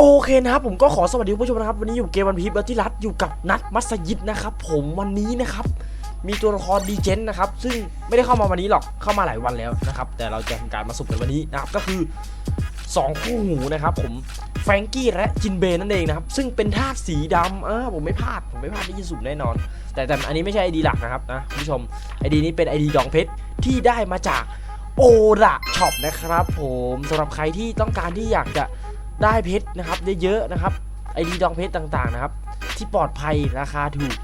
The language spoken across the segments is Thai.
โอเคนะครับผมก็ขอสวัสดีผู้ชมนะครับ วันนี้อยู่เกมวันพีบที่รัฐอยู่กับนัดมัสยิดนะครับผมวันนี้นะครับ มีตัวละครดีเจนนะครับ ซึ่งไม่ได้เข้ามาวันนี้หรอกเข้ามาหลายวันแล้วนะครับ แต่เราจะทำการมาสุ่มกันวันนี้นะครับก็คือ 2 คู่หูนะครับ ผมแฟรงกี้และจินเบนั่นเองนะครับ ซึ่งเป็นธาตุสีดำเออผมไม่พลาดผมไม่พลาดที่จะสุ่มแน่นอน แต่แต่อันนี้ไม่ใช่ไอดีหลักนะครับนะผู้ชมไอดีนี้เป็นไอดีดองเพชรที่ได้มาจากโอระช็อปนะครับ ผมสำหรับใครที่ต้องการที่อยากจะ ได้เพชรนะครับเยอะๆนะครับไอดีดองเพชรต่างๆนะครับ ที่ปลอดภัยราคาถูก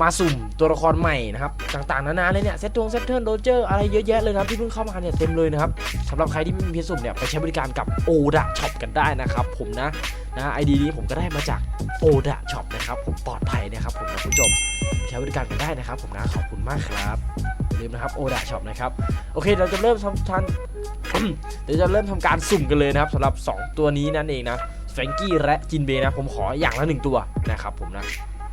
มาสุ่มตัวละครใหม่นะครับต่างๆนานาเลยเนี่ยเซตทงเซตเทิร์นโรเจอร์อะไรเยอะแยะเลยนะครับที่เพิ่งเข้ามาเนี่ยเต็มเลยนะครับสำหรับใครที่ไม่มีเพชรสุ่มเนี่ยไปใช้บริการกับโอดะช็อปกันได้นะครับ ผมนะนะไอดีนี้ผมก็ได้มาจากโอดะช็อปนะครับผมปลอดภัยนะครับผมนะคุณผู้ชมใช้บริการกันได้นะครับ ผมนะขอบคุณมากครับ ลืมนะครับโอดะช็อปนะครับโอเคเราจะเริ่มทำทันเดี๋ยวจะเริ่มทำการสุ่มกันเลยนะครับสำหรับ 2 ตัวนี้นั่นเองนะแฟรงกี้และจินเบนะผมขออย่างละหนึ่งตัวนะครับผมนะ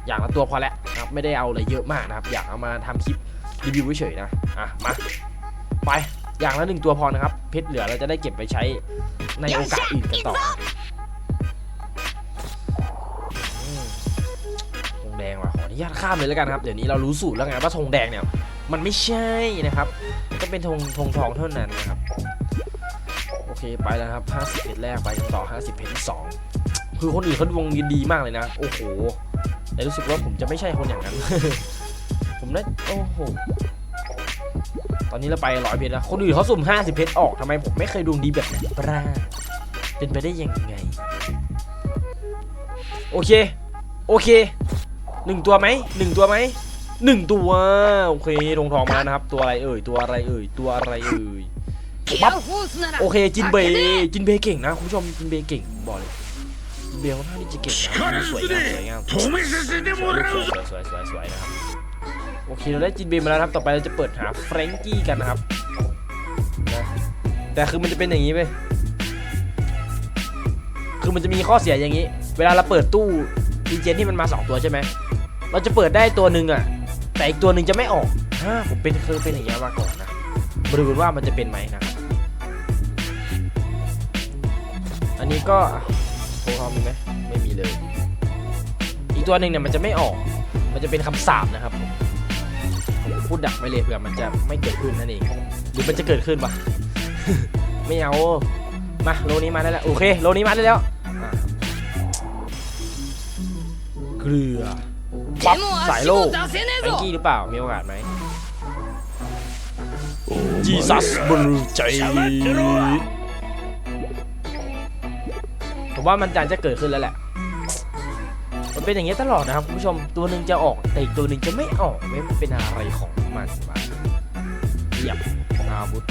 อย่างละตัวพอแล้วนะครับไม่ได้เอาอะไรเยอะมากนะครับ อยากเอามาทำคลิปรีวิวเฉยๆนะอะมาไปอย่างละหนึ่งตัวพอนะครับ เพชรเหลือเราจะได้เก็บไปใช้ในโอกาสอื่นกันต่อนะอืมธงแดงว่ะขออนุญาตข้ามเลยแล้วกันครับ เดี๋ยวนี้เรารู้สูตรแล้วไงว่าธงแดงเนี่ย มันไม่ใช่นะครับก็เป็นธงธงทองเท่านั้นนะครับ โอเคไปแล้วครับ 50เพชรแรกไปกันต่อ 50เพชรที่2คือคนอื่นเขาดวงดีมากเลยนะ โอ้โหแต่รู้สึกว่าผมจะไม่ใช่คนอย่างนั้น ผมนะโอ้โหตอนนี้เราไปร้อยเพชรแล้ว คนอื่นเขาสุ่ม 50 เพชรออกทำไมผมไม่เคยดวงดีแบบนี้บ้าเป็นไปได้ยังไง โอเค โอเคหนึ่งตัวไหมหนึ่งตัวไหม หนึ่งตัวโอเคลงทองมานะครับ ตัวอะไรเอ่ยตัวอะไรเอ่ยตัวอะไรเอ่ยปั๊บโอเคจินเบย์จินเบย์เก่งนะคุณผู้ชมจินเบย์เก่งบอกเลยเบย์ขอลท่านี่จะเก่งนะสวยงามสวยงามสวยสวยสวยสวยนะครับโอเคเราได้จินเบย์มาแล้วครับต่อไปเราจะเปิดหาเฟรนกี้กันนะครับแต่คือมันจะเป็นอย่างนี้ไปคือมันจะมีข้อเสียอย่างนี้ เวลาเราเปิดตู้ดีเจนที่มันมา 2 ตัวใช่ไหมเราจะเปิดได้ตัวหนึ่งอะ แต่อีกตัวหนึ่งจะไม่ออกฮะผมเป็นเคยเป็นอย่างนี้ยมาก่อนนะมาดูกันว่ามันจะเป็นไหมนะครับอันนี้ก็โทรคอมมีไหมไม่มีเลย อีกตัวหนึ่งเนี่ยมันจะไม่ออก มันจะเป็นคำสาปนะครับผมผมพูดดักไว้เลยเผื่อมันจะไม่เกิดขึ้นนั่นเองหรือมันจะเกิดขึ้นปะไม่เอา มาโลนี้มาได้แล้ว โอเค โลนี้มาได้แล้วอะเกลือ ปั๊บสายโล่แองกี้หรือเปล่า มีโอกาสไหมจีซัสบนรูใจ ผมว่ามันการจะเกิดขึ้นแล้วแหละ มันเป็นอย่างนี้ตลอดนะครับคุณผู้ชม ตัวหนึ่งจะออกแต่อีกตัวหนึ่งจะไม่ออกไม่มันเป็นอะไรของมันมาเหยียบอาวุธ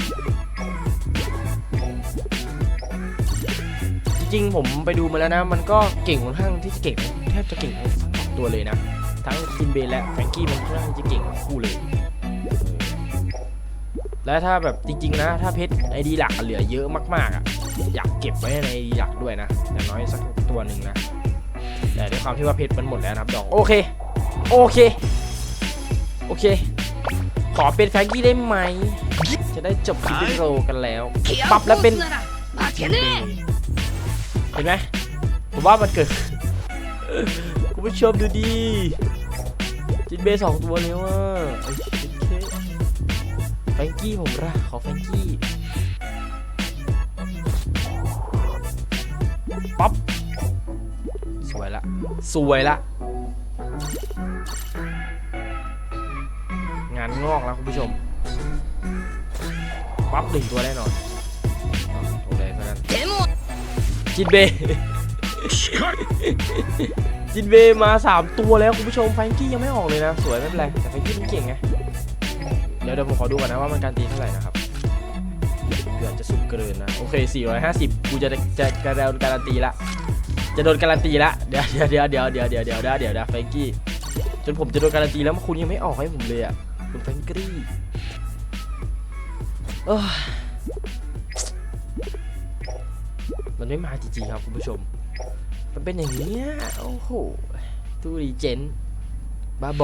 จริงผมไปดูมาแล้วนะ มันก็เก่งค่อนข้างที่เก่งแทบจะเก่งทั้งตัวเลยนะ ทั้งอินเบและแฟรงกี้มันค่อนข้างจะเก่งคู่เลย และถ้าแบบจริง ๆ นะ ถ้าเพชรไอดีหลักเหลือเยอะมากๆอะอยากเก็บไว้ในหลักด้วยนะอย่างน้อยสักตัวหนึ่งนะ แต่ด้วยความที่ว่าเพชรมันหมดแล้วนะครับดองโอเค โอเคโอเค ขอเป็นแฟรงกี้ได้ไหม จะได้จบคิวิดีโอกันแล้ว ปรับแล้วเป็น เห็นไหมผมว่ามันเกิด คุณผู้ชมดูดีจินเบสองตัวแล้วอะโอเคแฟงกี้ผมละขอแฟงกี้ป๊อปสวยละ สวยละ งานงอกแล้วคุณผู้ชมป๊อปหนึ่งตัวแน่นอนโอเคเท่านั้นจินเบ จินเบย์มาสามตัวแล้วคุณผู้ชมแฟงกี้ยังไม่ออกเลยนะ สวยไม่เป็นไร แต่แฟงกี้มันเก่งไง เดี๋ยวเดี๋ยวผมขอดูก่อนนะว่ามันการตีเท่าไหร่นะครับเกือบจะสุดเกินนะ โอเค 450 กูจะจะจะโดนการันตีละ จะโดนการันตีละ เดี๋ยวเดี๋ยวเดี๋ยวเดี๋ยวเดี๋ยวเดี๋ยวเดี๋ยวเดี๋ยวเดี๋ยวแฟงกี้จนผมจะโดนการันตีแล้วคุณยังไม่ออกให้ผมเลยอะคุณแฟงกี้เอ้ยมันไม่มาจริงๆครับคุณผู้ชม มันเป็นอย่างนี้โอ้โหตู้รีเจนบ้าโบ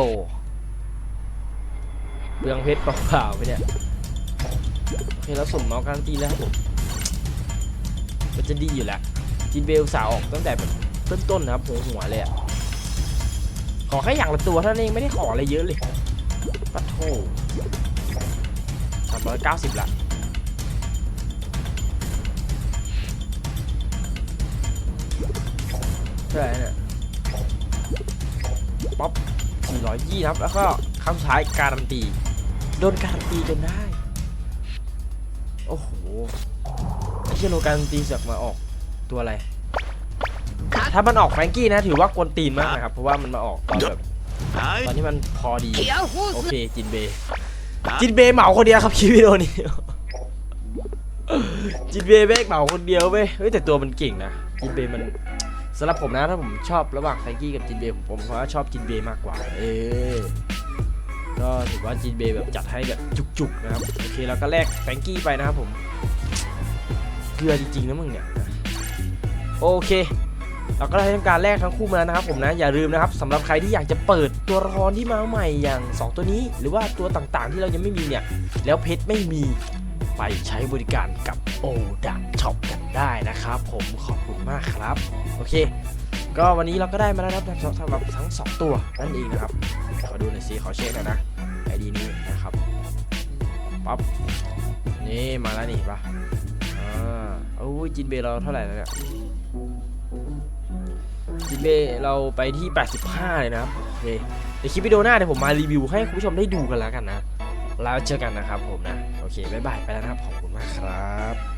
เปลืองเพชรเปล่าๆไปเนี่ยโอเคแล้วสมเมาการันตีแล้วผมมันจะดีอยู่แล้วจินเบลสาวออกตั้งแต่แบบต้นๆนะครับหัวหัวเลยอะขอแค่อย่างละตัวเท่านั้นเองไม่ได้ขออะไรเยอะเลยปัดโทสามร้อยเก้าสิบละ ใช่เนี่ยป๊อป420ครับ แล้วก็คำสุดท้ายการันตี โดนการันตีจนได้ โอ้โหไอ้เชโนการันตีเสกมาออกตัวอะไร ถ้ามันออกแฟงกี้นะ ถือว่ากวนตีนมากนะครับ เพราะว่ามันมาออกตอนแบบตอนที่มันพอดี โอเค จินเบ จินเบเหมาคนเดียวครับคลิปวิดีโอนี้ จินเบเบกเหมาคนเดียวเว้ยยแต่ตัวมันเก่งนะ จินเบมัน สำหรับผมนะถ้าผมชอบระหว่างแฟงกี้กับจินเบย์ผมผมว่าชอบจินเบย์มากกว่า เออก็ถือว่าจินเบย์แบบจัดให้แบบจุกๆนะครับโอเคแล้วก็แลกแฟงกี้ไปนะครับผมเกลือจริงๆนะมึงเนี่ยโอเค เราก็ได้ทำการแลกทั้งคู่มาแล้วนะครับผมนะอย่าลืมนะครับสำหรับใครที่อยากจะเปิดตัวละครที่มาใหม่อย่าง 2 ตัวนี้ หรือว่าตัวต่างๆที่เรายังไม่มีเนี่ยแล้วเพชรไม่มี ไปใช้บริการกับโอดักช็อปกันได้นะครับ ผมขอบคุณมากครับ โอเค ก็วันนี้เราก็ได้มาแล้วนะครับสำหรับทั้ง 2 ตัวนั่นเองนะครับ ขอดูหน่อยสิขอเช็คหน่อยนะไอดีนี้นะครับปั๊บนี่มาแล้วนี่ปะอ่าโอ้ยจินเบเราเท่าไหร่แล้วเนี่ยจินเบเราไปที่ 85 เลยนะครับโอเคเดี๋ยวคลิปวิดีโอหน้าเดี๋ยวผมมารีวิวให้คุณผู้ชมได้ดูกันแล้วกันนะ แล้วเจอกันนะครับผมนะ โอเคบ๊ายบายไปแล้วนะครับขอบคุณมากครับ